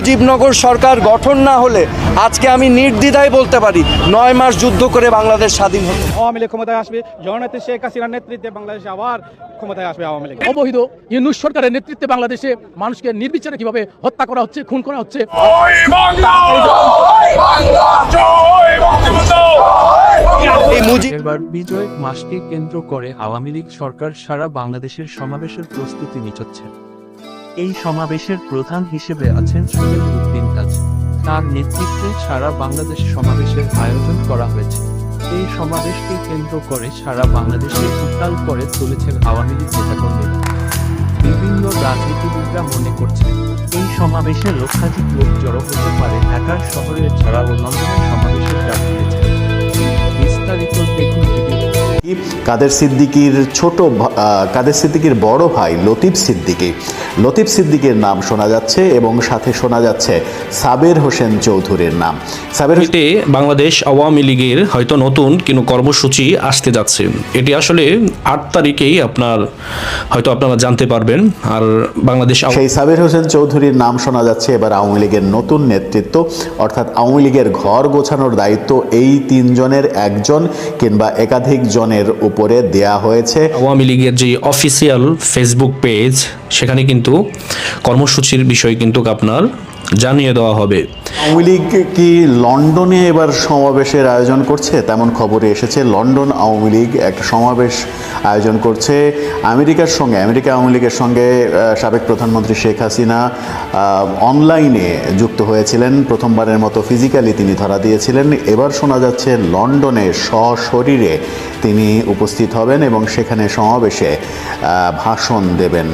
মুজিবনগর সরকার গঠন না হলে আজকে আমি নির্দ্বিধায় বলতে পারি নয় মাস যুদ্ধ করে বাংলাদেশ স্বাধীন হতো আওয়ামী লীগ ক্ষমতায় আসবে জননেত্রী শেখ হাসিনার নেতৃত্বে বাংলাদেশে আবার ক্ষমতায় আসবে আওয়ামী লীগ। অবহিত ইউনুস সরকারের নেতৃত্বে বাংলাদেশে মানুষকে নির্বিচারে কীভাবে হত্যা করা হচ্ছে খুন করা হচ্ছে? এবার বিজয় মাসকে কেন্দ্র করে আওয়ামী লীগ সরকার সারা বাংলাদেশের সমাবেশের প্রস্তুতি নিচ্ছে এই সমাবেশের প্রধান হিসেবে আছেন সুহেল উদ্দিন কাজী। তার নেতৃত্বে সারা বাংলাদেশ সমাবেশের আয়োজন করা হয়েছে। এই সমাবেশকে কেন্দ্র করে সারা বাংলাদেশে উত্তাল করে চলেছেন আওয়ামী লীগ নেতাকর্মীরা। বিভিন্ন রাজনীতিবিদরা মনে করছেন, এই সমাবেশে লক্ষাধিক লোক জড়ো হতে পারে ঢাকার শহরে ছাড়াও লন্ডনের সমাবেশে। কাদের সিদ্দিকীর ছোট কাদের সিদ্দিকীর বড় ভাই লতিফ সিদ্দিকী। লতিফ সিদ্দিকীর নাম শোনা যাচ্ছে এবং সাথে শোনা যাচ্ছে সাবের হোসেন চৌধুরীর নাম। সাবের এতে বাংলাদেশ আওয়ামী লীগের হয়তো নতুন কোনো কর্মসূচি আসতে যাচ্ছে। এটি আসলে আট তারিখেই আপনার হয়তো আপনারা জানতে পারবেন। আর বাংলাদেশ সেই সাবের হোসেন চৌধুরীর নাম শোনা যাচ্ছে এবার আওয়ামী লীগের নতুন নেতৃত্ব। অর্থাৎ আওয়ামী লীগের ঘর গোছানোর দায়িত্ব এই তিনজনের একজন কিংবা একাধিক জনের উপরে দেয়া হয়েছে। আওয়ামী লীগের যে অফিসিয়াল ফেসবুক পেজ সেখানে কিন্তু কর্মসূচির বিষয় কিন্তু আপনার জানিয়ে দেওয়া হবে। আওয়ামী লীগ কি লন্ডনে এবার সমাবেশের আয়োজন করছে? তেমন খবরে এসেছে, লন্ডন আওয়ামী লীগ একটা সমাবেশ আয়োজন করছে আমেরিকার সঙ্গে। আমেরিকা আওয়ামী লীগের সঙ্গে সাবেক প্রধানমন্ত্রী শেখ হাসিনা অনলাইনে যুক্ত হয়েছিলেন। প্রথমবারের মতো ফিজিক্যালি তিনি ধরা দিয়েছিলেন। এবার শোনা যাচ্ছে লন্ডনে সশরীরে তিনি উপস্থিত হবেন এবং সেখানে সমাবেশে ভাষণ দেবেন।